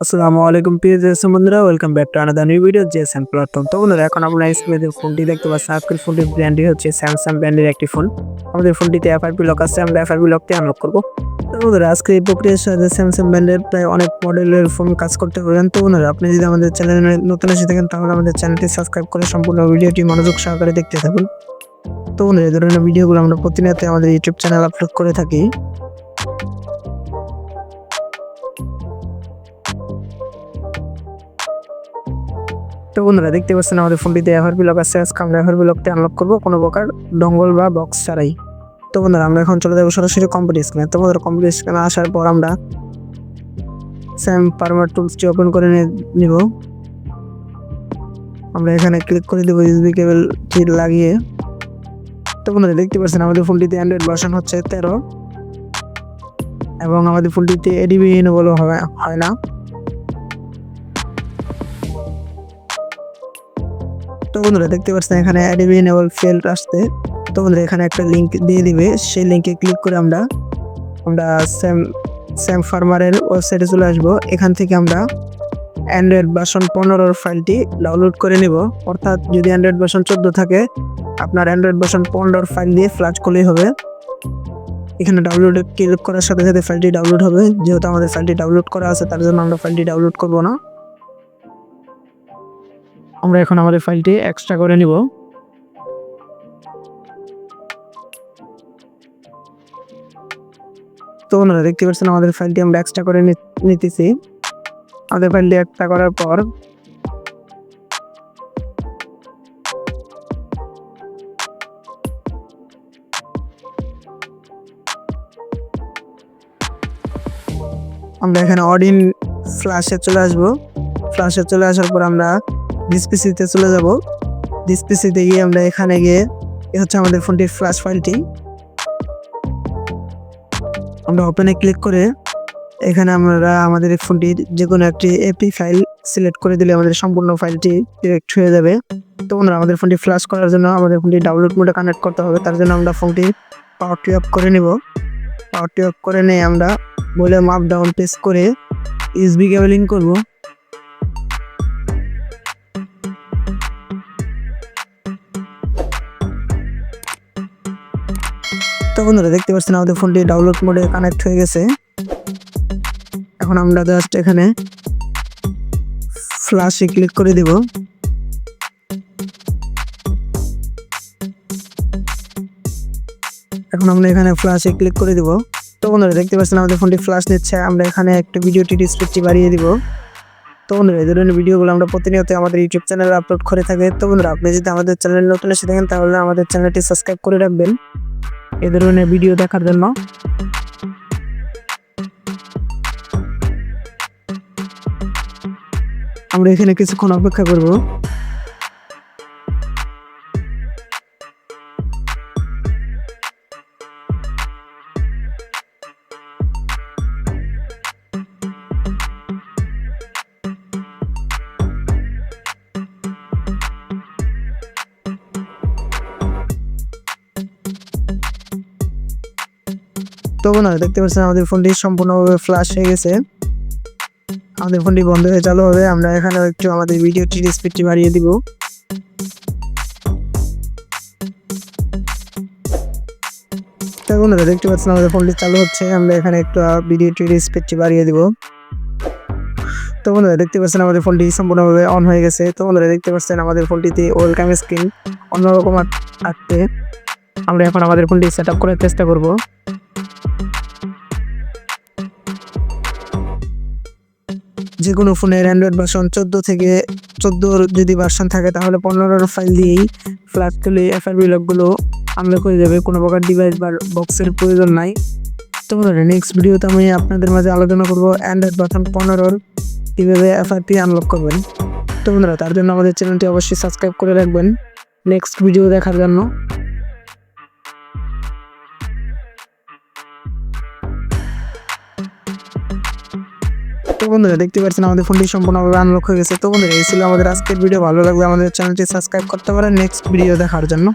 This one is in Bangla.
আসসালামু আলাইকুম প্রিয় জেসন বন্ধুরা welcome back to another new video Jason platform তো বন্ধুরা, এখন আপনারা স্ক্রিনে ফোনটি দেখতে পাচ্ছেন আজকের ফোনটির ব্র্যান্ডই হচ্ছে স্যামসাং ব্র্যান্ডের একটি ফোন আমাদের ফোনটিতে এফআরপি লক আছে, আমরা এফআরপি লকটি আনলক করব। তো বন্ধুরা, আজকে এই প্রক্রিয়ার সাথে স্যামসাং ব্র্যান্ডের প্রায় অনেক মডেলের ফোন কাজ করতে পারেন। তো বন্ধুরা, আপনি যদি আমাদের চ্যানেলে নতুন এসে থাকেন, তাহলে আমাদের চ্যানেলটি সাবস্ক্রাইব করে সম্পূর্ণ ভিডিওটি মনোযোগ সহকারে দেখতে থাকুন। তো বন্ধুরা, এই ধরনের ভিডিওগুলো আমরা প্রতিনিয়ত আমাদের ইউটিউব চ্যানেল আপলোড করে থাকি। তো বন্ধুরা, দেখতে পাচ্ছেন আমাদের ফোনটিতে এফআরপি লক আছে। আজকে আমরা এফআরপি লকটি আনলক করব কোনো প্রকার ডঙ্গল বা বক্স ছাড়াই। তো বন্ধুরা, আমরা এখন চলে যাব সরাসরি কম্পিউটার স্ক্রিনে তো বন্ধুরা কম্পিউটার স্ক্রিনে আসার পর আমরা স্যাম পারমার টুলসটি ওপেন করে নিব। আমরা এখানে ক্লিক করে দেবো ইউএসবি কেবলটি লাগিয়ে। তো বন্ধুরা, দেখতে পাচ্ছেন আমাদের ফোনটিতে অ্যান্ড্রয়েড ভার্সন হচ্ছে তেরো। এবং আমাদের ফোনটিতে এডিবি এনেবল হয় না। বন্ধুরা দেখতে পাচ্ছেন, এখানে অ্যাডিবি এনেবল ফেল আসতে তো বন্ধুরা, এখানে একটা লিঙ্ক দিয়ে দিবে। সেই লিঙ্কে ক্লিক করে আমরা আমরা স্যাম স্যাম ফার্মারের ওয়েবসাইটে চলে আসব। এখান থেকে আমরা অ্যান্ড্রয়েড ভার্সন পনেরোর ফাইলটি ডাউনলোড করে নেব। অর্থাৎ যদি অ্যান্ড্রয়েড ভার্সন চোদ্দ থাকে, আপনার অ্যান্ড্রয়েড ভার্সন পনেরোর ফাইল দিয়ে ফ্লাশ করলেই হবে। এখানে ডাউনলোডে ক্লিক করার সাথে সাথে ফাইলটি ডাউনলোড হবে। যেহেতু আমাদের ফাইলটি ডাউনলোড করা আছে, তার জন্য আমরা ফাইলটি ডাউনলোড করব না। আমরা এখন আমাদের ফাইলটি এক্সট্রা করে নিব। তো ওনারা দেখতে পাচ্ছেন আমাদের ফাইলটি আমরা এক্সট্রা করে নিতেছি। আমাদের ফাইলটি এক্সট্রা করার পর আমরা এখানে অডিন ফ্ল্যাশে চলে আসব। ফ্ল্যাশে চলে আসার পর আমরা ডিসপিসিতে চলে যাব। ডিসপিসিতে গিয়ে আমরা এখানে গিয়ে এ হচ্ছে আমাদের ফোনটির ফ্ল্যাশ ফাইলটি আমরা ওপেনে ক্লিক করে এখানে আমরা আমাদের ফোনটির যে কোনো একটি এপি ফাইল সিলেক্ট করে দিলে আমাদের সম্পূর্ণ ফাইলটি ডিরেক্ট হয়ে যাবে। তো আমরা আমাদের ফোনটি ফ্ল্যাশ করার জন্য আমাদের ফোনটি ডাউনলোড মোডে কানেক্ট করতে হবে। তার জন্য আমরা ফোনটি পাওয়ার টি অফ করে নিব। পাওয়ার টি অফ করে নিয়ে আমরা বলে মাপ ডাউন প্রেস করে ইউএসবি কেবলিং করব। বন্ধুরা, দেখতে পাচ্ছেন আমাদের ফোনটি ডাউনলোড মোডে কানেক্ট হয়ে গেছে। এখন আমরা জাস্ট এখানে ফ্ল্যাশে ক্লিক করে দিব। এখন আমরা এখানে ফ্ল্যাশে ক্লিক করে দিব। তো বন্ধুরা, দেখতে পাচ্ছেন আমাদের ফোনটি ফ্ল্যাশ নিচ্ছে। আমরা এখানে একটা ভিডিওটি ডিসপ্লেটি বাড়িয়ে দিব। তো বন্ধুরা, এই ধরনের ভিডিওগুলো আমরা প্রতিনিয়ত আমাদের ইউটিউব চ্যানেলে আপলোড করে থাকি। তো বন্ধুরা, আপনি যদি আমাদের চ্যানেল নতুন এসে থাকেন, তাহলে আমাদের চ্যানেলটি সাবস্ক্রাইব করে রাখবেন। এ ধরনের ভিডিও দেখার জন্য। আমরা এখানে কিছুক্ষণ অপেক্ষা করব। তো বন্ধুরা দেখতে পাচ্ছেন আমাদের ফোনটি সম্পূর্ণভাবে ফ্লাশ হয়ে গেছে। আমাদের ফোনটি বন্ধ হয়ে চালু হবে, আমরা এখানে একটু আমাদের ভিডিওটির স্পিডটি বাড়িয়ে দিব। তো বন্ধুরা, দেখতে পাচ্ছেন আমাদের ফোনটি চালু হচ্ছে, আমরা এখানে একটু ভিডিওটির স্পিডটি বাড়িয়ে দিব। তো বন্ধুরা, দেখতে পাচ্ছেন আমাদের ফোনটি সম্পূর্ণভাবে অন হয়ে গেছে। তো বন্ধুরা, দেখতে পাচ্ছেন আমাদের ফোনটিতে ওয়েলকাম স্ক্রিন অন্যরকম আসতে আমরা এখন আমাদের ফোনটি সেট করার চেষ্টা করব। যে কোনো ফোনের অ্যান্ড্রয়েড ভার্সন চোদ্দ থেকে চোদ্দোর যদি ভার্সন থাকে, তাহলে পনেরোর ফাইল দিয়েই ফ্ল্যাশ তুলে এফআরবি লকগুলো আনলক হয়ে যাবে। কোনো প্রকার ডিভাইস বা বক্সের প্রয়োজন নাই। তো বন্ধুরা নেক্সট ভিডিওতে আমি আপনাদের মাঝে আলোচনা করব অ্যান্ড্রয়েড ভার্সন পনেরোর কীভাবে এফআরপি আনলক করবেন। তো বন্ধুরা, তার জন্য আমাদের চ্যানেলটি অবশ্যই সাবস্ক্রাইব করে রাখবেন। নেক্সট ভিডিও দেখার জন্য। তো বন্ধুরা, দেখতে পাচ্ছেন আমাদের ফোনটি সম্পূর্ণভাবে আনলক হয়ে গেছে। তো বন্ধুরা, এই ছিল আমাদের আজকের ভিডিও ভালো লাগবে আমাদের চ্যানেলটি সাবস্ক্রাইব করতে পারেন। নেক্সট ভিডিও দেখার জন্য।